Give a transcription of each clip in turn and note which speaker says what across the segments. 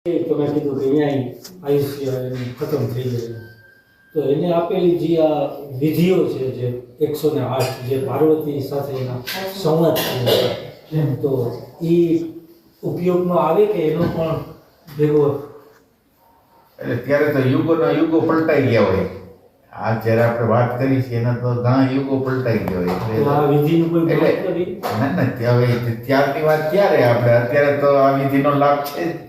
Speaker 1: તમે કીધું કે અહીંયા આયુષ્ય ખતમ થઈ જાય તો એને આપેલી જે આ વિધિઓ છે જે એકસો ને આઠ જે પાર્વતી સાથે એના સંવાદ છે તો એ ઉપયોગમાં આવે કે એનો પણ ભેગો?
Speaker 2: એટલે ત્યારે તો યુગોના યુગો પલટાઈ ગયા હોય. આ જ્યારે આપણે વાત કરી છે એના તો ઘણા યુગો પલટાઈ ગયા હોય. એટલે
Speaker 1: આ વિધિનું કોઈ
Speaker 2: એટલે? ના ના ત્યાં ત્યારની વાત ક્યારે? આપણે અત્યારે તો આ વિધિનો લાભ છે જ.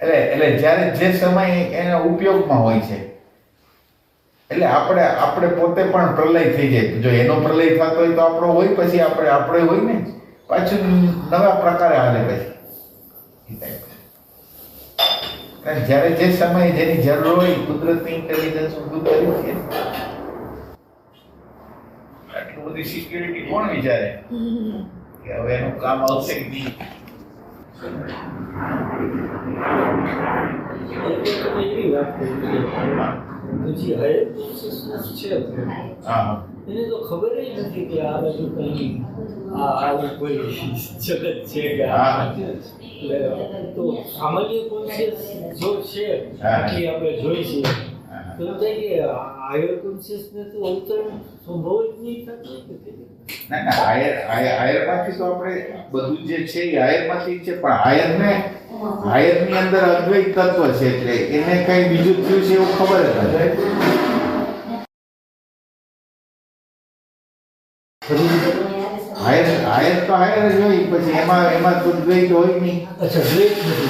Speaker 2: એટલે એટલે જ્યારે જે સમય એના ઉપયોગમાં હોય છે, એટલે આપણે આપણે પોતે પણ પ્રલય થઈ જાય. જો એનો પ્રલય થતો હોય તો આપણો હોય, પછી આપણે આપણે હોય ને, પાછું નવા પ્રકારે હાલે પછી. જ્યારે જે સમયે જેની જરૂર હોય, કુદરતની ઇન્ટેલિજન્સ ઊભું કર્યું છે આટલું બધી સિક્યુરિટી કોણ વિચારે? કે હવે એનું કામ આવશે કે નહીં
Speaker 1: એને તો ખબર જ નથી કે આ બધું કઈ આ આવું કોઈ જગત છે કે. તો સામાન્ય કોન્શિયસ જો છે. કે આપણે જોઈ છીએ તો એમ થાય કે હાયર કોન્શિયસને અવતરણ સંભવ જ નહીં થતું હોય કે કેવી?
Speaker 2: ના ના હાયર હાયર હાયરમાંથી તો આપણે બધું જે છે એ હાયરમાંથી જ છે પણ હાયરને હાયરની અંદર અદ્વૈત તત્વ છે એટલે એને કઈ બીજું થયું છે એવું ખબર જ નથી હાયર હાયર તો હાયર જ હોય પછી એમાં એમાં તો દ્વૈત હોય નહીં
Speaker 1: અચ્છા દ્વૈત નથી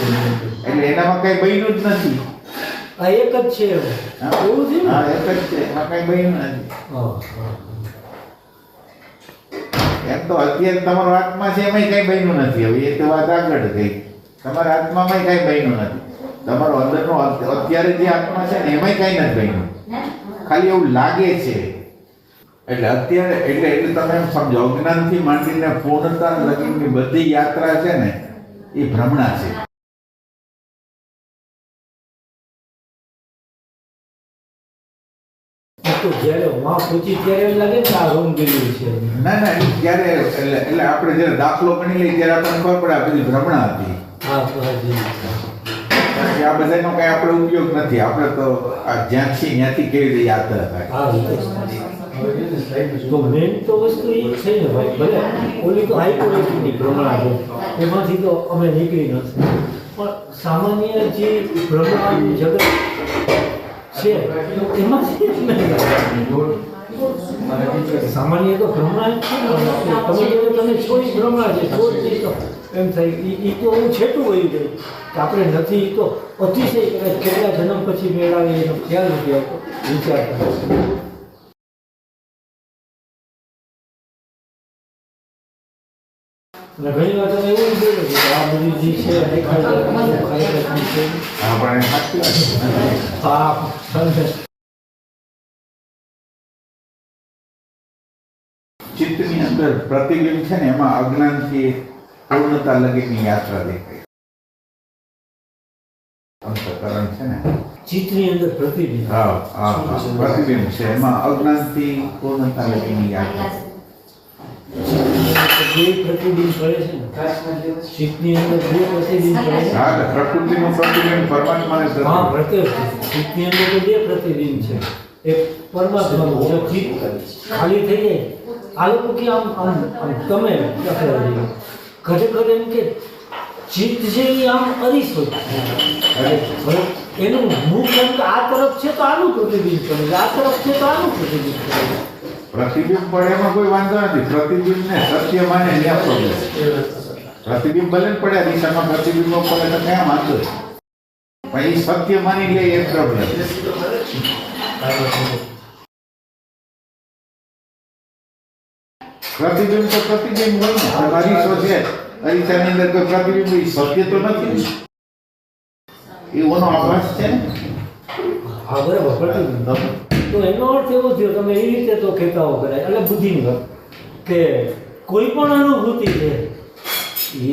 Speaker 2: એટલે એનામાં કઈ બન્યું જ નથી
Speaker 1: આ એક જ છે એવું. છે?
Speaker 2: હા એક જ છે. આ કઈ બન્યું નથી. એમ તો અત્યારે તમારો આત્મા છે એમાંય કઈ બન્યું નથી. હવે એ તો વાત આગળ ગઈ તમારા આત્મામાં કઈ બન્યું નથી. તમારો અંદરનો અત્યારે જે આત્મા છે ને એમાંય કઈ નથી બન્યું. ખાલી એવું લાગે છે. એટલે અત્યારે એટલે એટલે તમે એમ સમજો અજ્ઞાનથી માંડીને પૂર્ણતા લગીની બધી યાત્રા છે ને એ ભ્રમણા છે.
Speaker 1: તો જ્યારે વાં પહોંચી ત્યારે એમ લાગે કે આ રોંગ ગયેલું છે.
Speaker 2: ના ના એટલે એટલે આપણે જ્યારે દાખલો ગણી લઈએ ત્યારે આપણને ખબર પડે આ બધી ભ્રમણા હતી.
Speaker 1: હા હા જી.
Speaker 2: આ બધાનો કઈ આપણે ઉપયોગ નથી. આપણે તો આ જ્યાંથી ત્યાંથી કેવી રીતે યાત્રા થાય
Speaker 1: હા તો મેન તો વસ્તુ એ છે ને ભાઈ ભલે ઓલી તો હાઈ ક્વોલિટીની ભ્રમણા છે. એમાંથી તો અમે નીકળી નથી. પણ સામાન્ય જે ભ્રમણાનું જગત છે. એમાંથી જ નહીં. સામાન્ય તો ભ્રમણા જ તમે તમે છો ભ્રમણા છે, છો એમ થાય. એ તો હું છેટું વહી ગયું કે આપણે નથી એ તો અતિશય કેટલા જન્મ પછી મેળવીએ એનો ખ્યાલ નથી આવતો, વિચાર અને ઘણી વાર તમે એવું જોયું કે આ બધી જે છે દેખાય છે, ખરેખર શું છે
Speaker 2: આપણે સાચી વાત છે.
Speaker 1: પાપ
Speaker 2: ચિત્તની અંદર પ્રતિબિંબ છે ને એમાં અજ્ઞાનથી પૂર્ણતા લગીની યાત્રા દેખાય. અંતકરણ છે ને.
Speaker 1: ચિત્તની અંદર પ્રતિબિંબ.
Speaker 2: હા હા હા. પ્રતિબિંબ છે. એમાં અજ્ઞાનથી પૂર્ણતા લગીની યાત્રા.
Speaker 1: બે પ્રતિબિંબ કરે છે ને ચિત્તની અંદર જે પ્રતિબિંબ પડે છે
Speaker 2: હા પ્રકૃતિનું પ્રતિબિંબ પરમાત્માને
Speaker 1: હા
Speaker 2: પ્રતિબિંબ
Speaker 1: ચિત્તની અંદર તો બે પ્રતિબિંબ છે એ પરમાત્માનું જો ચિત્ત ખાલી થઈ જાય. આ લોકો કે આમ આમ તમે ખરેખર એમ કે ચિત્ત છે એ આમ અરીસો છે. એનું મુખ એમ કે આ તરફ છે તો આનું પ્રતિબિંબ કરે છે, આ તરફ છે તો આનું પ્રતિબિંબ કરે છે.
Speaker 2: પ્રતિબિંબ પડે એમાં કોઈ વાંધો નથી. પ્રતિબિંબ ને સત્ય માને ન્યા પ્રોબ્લેમ પ્રતિબિંબ ભલે પડે દિશામાં પ્રતિબિંબો પડે તો ક્યાં વાંધો? પણ એ સત્ય માની લે એ પ્રોબ્લેમ પ્રતિબિંબ તો પ્રતિબિંબ હોય ને. તમારી અરીસો અરીસાની અંદર કોઈ પ્રતિબિંબ એ સત્ય તો નથી. એવોનો આભાસ છે
Speaker 1: હા, બરાબર. તો એનો અર્થ એવો થયો તમે એ રીતે તો કહેતા હો કદાચ. એટલે બુદ્ધિની વાત કે કોઈ પણ અનુભૂતિ છે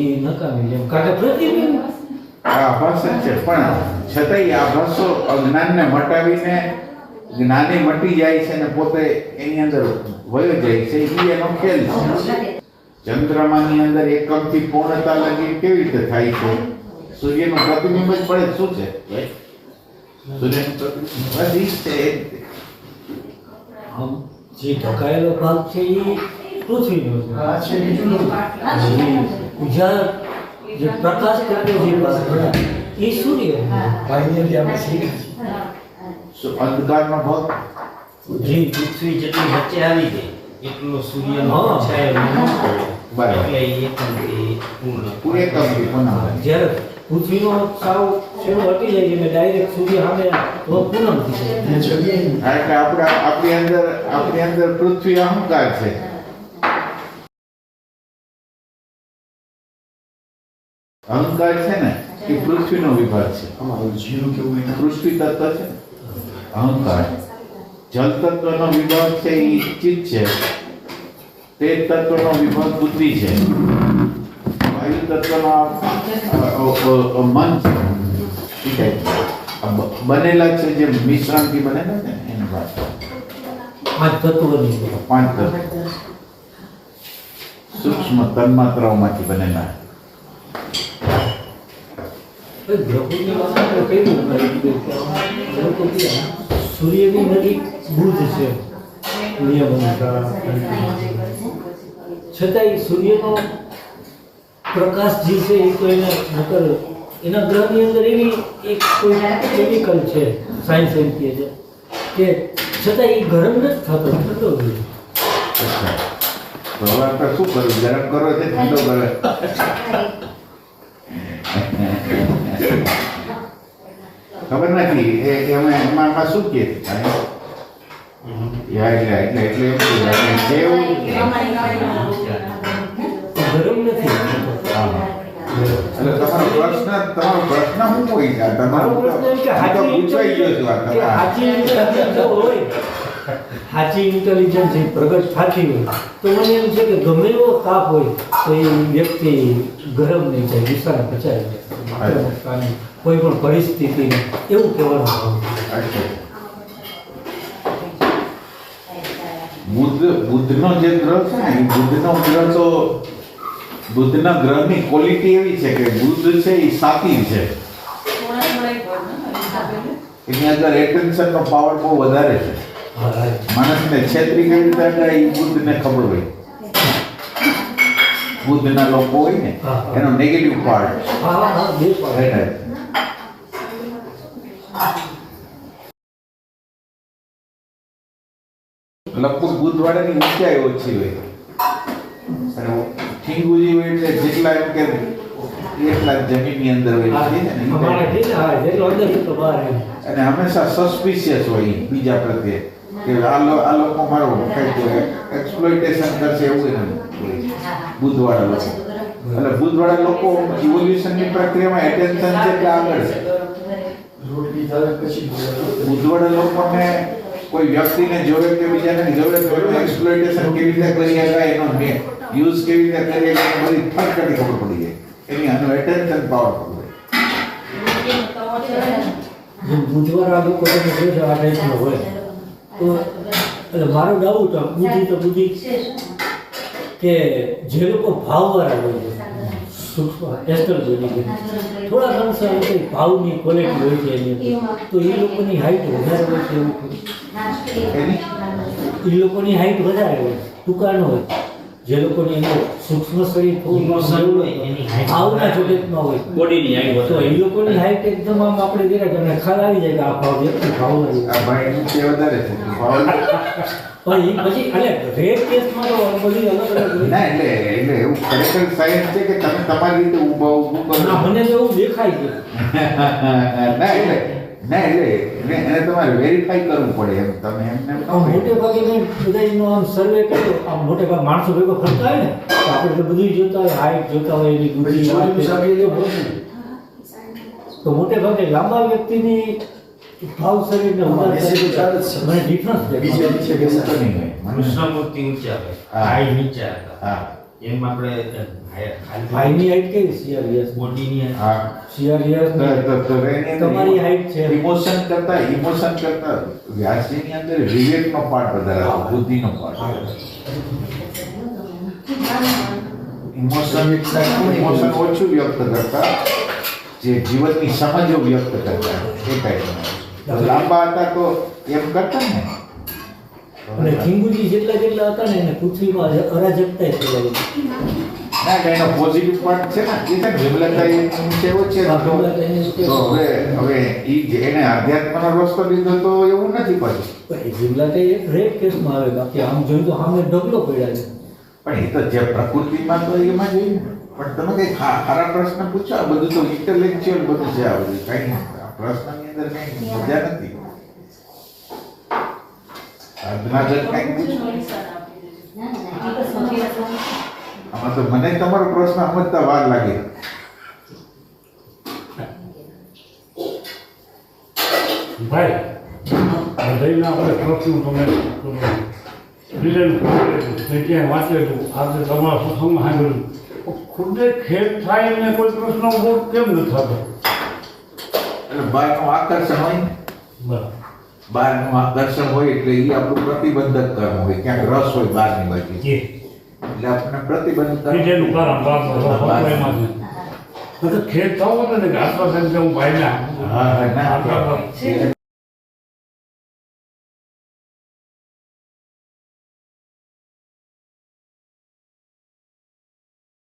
Speaker 1: એ નકામી જેમ કારણ કે પ્રતિબિંબ
Speaker 2: આ આભાસ જ છે પણ છતાંય આભાસો અજ્ઞાનને મટાવીને જ્ઞાને મટી જાય છે ને પોતે એની અંદર વયો જાય છે એ એનો ખેલ છે. ચંદ્રમાની અંદર એકમથી પૂર્ણતા લગી કેવી રીતે થાય છે? સૂર્યનું પ્રતિબિંબ જ પડે શું છે? સૂર્યનું પ્રતિબિંબ બસ છે એ તે.
Speaker 1: આમ જે ઢકાયેલો ભાગ છે એ પૃથ્વીનો છે.
Speaker 3: બીજું.
Speaker 1: જે પ્રકાશ કરતો જે ભાગ એ સૂર્ય.
Speaker 2: અંધકારનો ભાગ
Speaker 1: જે
Speaker 4: પૃથ્વી જેટલી વચ્ચે આવી ગઈ એટલો સૂર્યનો. છાયો
Speaker 2: બરાબર.
Speaker 4: એટલે એ પૂર્ણ
Speaker 2: પૂરે પૂર્ણ.
Speaker 1: જ્યારે પૃથ્વીનો સાવ છેડો હટી જાય છે એટલે ડાયરેક્ટ સૂર્ય સામે તો પૂનમ થઈ જાય.
Speaker 2: એટલે આપણા આપણી અંદર આપણી અંદર પૃથ્વી અહંકાર છે. અહંકાર છે ને એ પૃથ્વીનો વિભાગ છે.
Speaker 3: આમાં કેવું એ
Speaker 2: પૃથ્વી તત્વ છે અહંકાર. જલ તત્વનો વિભાગ છે એ ચિત્ત છે. તે તત્વનો વિભાગ બુદ્ધિ છે. તત્વનો આ- આ- આ- આ મન છે ઠીક છે આ બ- બનેલા છે જે મિશ્રણથી બનેલા છે ને એની વાત
Speaker 1: પાંચ તત્વની
Speaker 2: પાંચ તત્વ સૂક્ષ્મ તન્માત્રાઓમાંથી બનેલા
Speaker 1: ગ્રહોની વાત આપણે કહ્યું કે લોકો કે સૂર્યની નજીક બુધ છે નિયમ અનુસાર છતાંય સૂર્યનો પ્રકાશ જે છે એ તો એને નકર એના ગ્રહની અંદર એવી એક કોઈ કેમિકલ છે સાયન્સ એમ કહે છે કે છતાં એ ગરમ નથી થતો ઠંડો રહે
Speaker 2: અચ્છા. તો શું કરવું ગરમ કરો છે ઠંડો કરે ખબર નથી એમાં એમાં શું કહે છે એટલે એટલે કે
Speaker 1: ગરમ નથી થતો.
Speaker 2: એટલે તમારો પ્રશ્ન તમારો પ્રશ્ન શું હોય છે તમારો
Speaker 1: પ્રશ્ન કે
Speaker 2: આ તો ગયો છું આ
Speaker 1: કે
Speaker 2: તમારા.
Speaker 1: હાચી હોય હાચી ઇન્ટેલિજન્સ એ પ્રગટ થતી હોય. તો મને એમ છે કે ગમે એવો તાપ હોય તો એ વ્યક્તિ ગરમ નહીં થાય ગુસ્સાને પચાવી જાય કોઈ પણ પરિસ્થિતિ એવું કહેવાનું
Speaker 2: બુદ્ધ બુદ્ધનો જે ગ્રહ છે ને બુદ્ધનો ગ્રહ તો બુદ્ધના ગ્રહની ક્વોલિટી એવી છે કે બુદ્ધ છે એ સાતી છે એની અંદર એટેન્શનનો પાવર બહુ વધારે છે. માણસને છેતરી કેવી રીતે એ બુદ્ધને ખબર હોય બુદ્ધના લોકો હોય ને. એનો નેગેટિવ પાર્ટ લગભગ બુદ્ધવાડાની ઊંચાઈ ઓછી હોય ઠીંગુજી હોય એટલે જેટલા એમ કે એટલા જમીનની અંદર હોય અને હંમેશા સસ્પિશિયસ હોય બીજા પ્રત્યે. કે આ લોકો મારો એક્સપ્લોઇટેશન કરશે એવું એને હોય બુદ્ધવાળા લોકો. એટલે બુદ્ધવાળા લોકો ઇવોલ્યુશનની પ્રક્રિયામાં એટેન્શન છે એટલે આગળ. છે બુદ્ધવાળા લોકોને કોઈ વ્યક્તિને જોવે કે બીજાને જોવે, તો એનું એક્સપ્લોઇટેશન કેવી રીતે કરી શકાય એનો યુઝ કેવી રીતે કરી શકાય બધી ફટકટી ખબર પડી જાય. એની આનો એટેન્શન પાવરફુલ પડે
Speaker 1: બુધવાર બુધવારા લોકો જોશો આ ટાઈપનો હોય, તો એટલે મારો ડાઉટ બુદ્ધિ તો બુદ્ધિ કે જે લોકો ભાવવાળા હોય છે એસ્ટ્રોલોજી થોડા અંશે અંશે ભાવની ક્વોલિટી હોય છે એની તો એ લોકોની હાઈટ વધારે હોય છે એવું એ લોકોની હાઈટ વધારે હોય. ટૂંકા ન હોય. જે લોકોની અંદર સૂક્ષ્મ શરીર થોડું
Speaker 4: Emotion હોય એની
Speaker 1: ભાવના
Speaker 4: જોડે
Speaker 1: જોડેકમાં હોય.
Speaker 4: બોડીની હાઈટ
Speaker 1: તો એ. લોકોની હાઈટ એકદમ આમ આપણે જરાક તમને ખ્યાલ આવી જાય કે આ ભાવ વ્યક્તિ ભાવ નથી.
Speaker 2: આ ભાઈ તે વધારે છે ભાવ
Speaker 1: પણ એ પછી એટલે રેડ કેસમાં તો બધી અલગ અલગ.
Speaker 2: ના એટલે એટલે એવું ખરેખર સાયન્સ છે કે તમે તમારી રીતે ઊભા ઊભું કરો.
Speaker 1: મને તો એવું દેખાય છે.
Speaker 2: ના એટલે ના એટલે એને એને તમારે વેરીફાઈ કરવું પડે એમ. તમે એમને
Speaker 1: મોટે ભાગે નહીં બધાનો આમ સર્વે કર્યો આમ મોટે ભાગે માણસો ભેગો ફરતા હોય ને તો આપણે તો બધું જોતા હોય હાઈટ જોતા હોય એની
Speaker 3: પડે.
Speaker 1: તો મોટે ભાગે લાંબા વ્યક્તિની ભાવ શરીરને
Speaker 3: છે.
Speaker 1: મને ડિફરન્સ
Speaker 3: બીજે નીચે
Speaker 2: એવું તો નહીં હોય.
Speaker 4: મનુષ્યમૂર્તિ ઊંચા હોય
Speaker 2: હા.
Speaker 4: હાઈ નીચા હતા
Speaker 2: હા.
Speaker 4: એમ આપણે ખાલી
Speaker 1: ભાઈની હાઈટ કેવી સીઆરએસ
Speaker 4: બોડીની
Speaker 2: હા. સીઆરએસ
Speaker 1: તમારી હાઈટ છે.
Speaker 2: ઇમોશન કરતા ઇમોશન કરતા વ્યાસજીની અંદર વિવેકનો પાર્ટ વધારે આવે બુદ્ધિનો પાર્ટ ઇમોશન ઇમોશન ઓછું વ્યક્ત કરતા જે જીવનની સમજો વ્યક્ત કરતા એ ટાઈપના લાંબા હતા તો એમ કરતા ને?
Speaker 1: અને ઠીંગુજી જેટલા જેટલા હતા ને એને પૃથ્વીમાં અરાજકતા ફેલાવી
Speaker 2: ના કે એનો પોઝિટિવ પાર્ટ છે ને? એ છે ને? કેવો છે. તો હવે હવે ઈ જે એને આધ્યાત્મનો રસ્તો લીધો તો એવું નથી પાછું.
Speaker 1: જીવલા તે એક રેપ કેસમાં આવે બાકી આમ જોયું તો સામે ઢગલો પડ્યા છે.
Speaker 2: પણ એ તો જે પ્રકૃતિમાં તો એમાં જોઈએ ને. પણ તમે કઈ ખરા પ્રશ્ન પૂછો આ બધું તો ઇન્ટેલેક્ચ્યુઅલ બધું છે આ બધું. કઈ આ પ્રશ્નની અંદર કઈ મજા નથી. આમાં તો મને તમારો પ્રશ્ન સમજતા વાર લાગે
Speaker 5: ભાઈ બધાયના આપણે પ્રશ્નો તમે ડિઝાઇન કરેલું તે ક્યાંય વાંચેલું આજે તમારા પ્રસંગમાં સાંભળ્યું ખુદે ખેત થાય ને કોઈ પ્રશ્ન ઊભો કેમ ન થતો
Speaker 2: એટલે બહારનું આકર્ષણ હોય ને
Speaker 5: બરાબર
Speaker 2: બહારનું આકર્ષણ હોય એટલે એ આપણું પ્રતિબંધક કર્મ હોય. ક્યાંક રસ હોય બહારની બાજુ.
Speaker 5: એ
Speaker 2: એટલે આપણને પ્રતિબંધ કર્મ
Speaker 5: ખેત થવું ને ઘાસ પાસે હું ભાઈ
Speaker 2: ના.